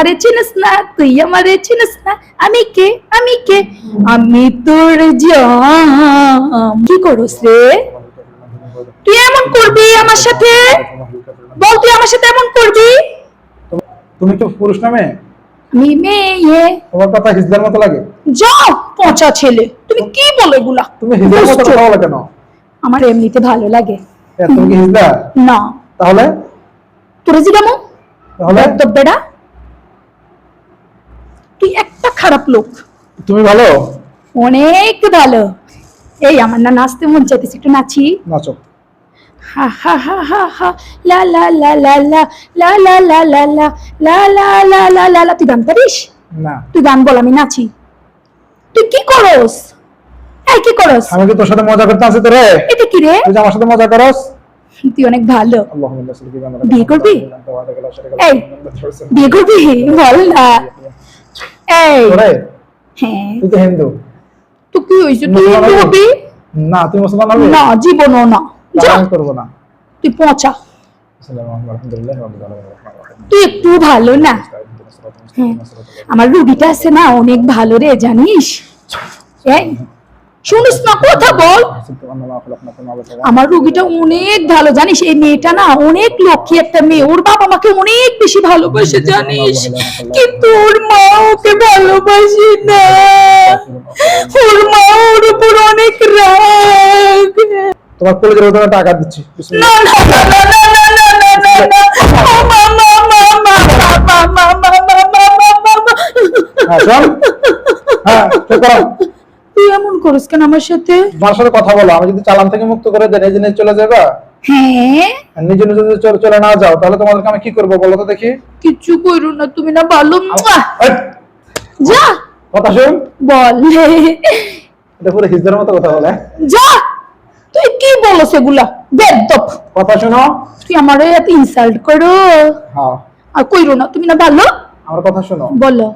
আমারে চিনিস না তুই আমারে চিনিস না। আমি কে? আমি কে? আমি তোর জাম। কি করস রে? তুই এমন করবি আমার সাথে? বল তুই আমার সাথে এমন করবি? তুমি তো পুরুষ নামে আমি মেয়ে। তোমার কথা মতো লাগে? যাও পচা ছেলে। তুমি কি বলো এগুলা? তুমি মতো কথা বলো কেন? আমার এমনিতে ভালো লাগে। তুমি কি না। তাহলে? তোরে জিগামো তাহলে? বেড়া তুই একটা খারাপ লোক তুমি ভালো অনেক ভালো এই আমার না নাচতে মন চাইতেছে একটু নাচি নাচো হা হা হা হা হা লা লা লা লা লা লা লা লা লা লা লা লা লা লা লা লা তুই গান পারিস না তুই গান বল আমি নাচি তুই কি করস এই কি করস আমি কি তোর সাথে মজা করতে আছি তোরে এটা কি রে তুই আমার সাথে মজা করস তুই অনেক ভালো বিয়ে করবি? এই, বিয়ে করবি বল না এই। তোরে? হ্যাঁ। তুই তো হিন্দু। তো কি হয়েছে? তুই হিন্দু হবি? হবি? না তুই মুসলমান হবে? না জীবনও না। যা। আমি না। তুই পচা। তুই একটু ভালো না? হ্যাঁ। আমার রুগীটা আছে না অনেক ভালো রে জানিস? এই। শুনিস না কথা বল আমার রুগীটা অনেক ভালো জানিস এই মেয়েটা না অনেক লক্ষ্মী একটা মেয়ে ওর বাবা আমাকে অনেক বেশি ভালোবাসে জানিস কিন্তু ওর মা ওকে ভালোবাসে না ওর মা ওর উপর অনেক রাগ তোমার কলেজের ওখানে টাকা দিচ্ছি না না না না না না না না না মা মা মা মা মা মা মা মা মা মা মা মা চল চুপ করো তুই এমন করিস কেন আমার সাথে? তোমার সাথে কথা বলো আমি যদি চালান থেকে মুক্ত করে দেয় নিজে নিজে চলে যাবে? হ্যাঁ। নিজে নিজে যদি চলে- চলে না যাও তাহলে তোমাদেরকে আমি কি করব বলো তো দেখি? কিচ্ছু করো না তুমি না ভালো যা। কথা শুন। বল। এটা পুরো হিজদের মতো কথা বলে। যা। তুই কি বলো সেগুলা বেদব কথা শোনো। তুই আমারে এত ইনসাল্ট করো। হ্যাঁ। আর কইরো না তুমি না ভালো? আমার কথা শোনো। বলো।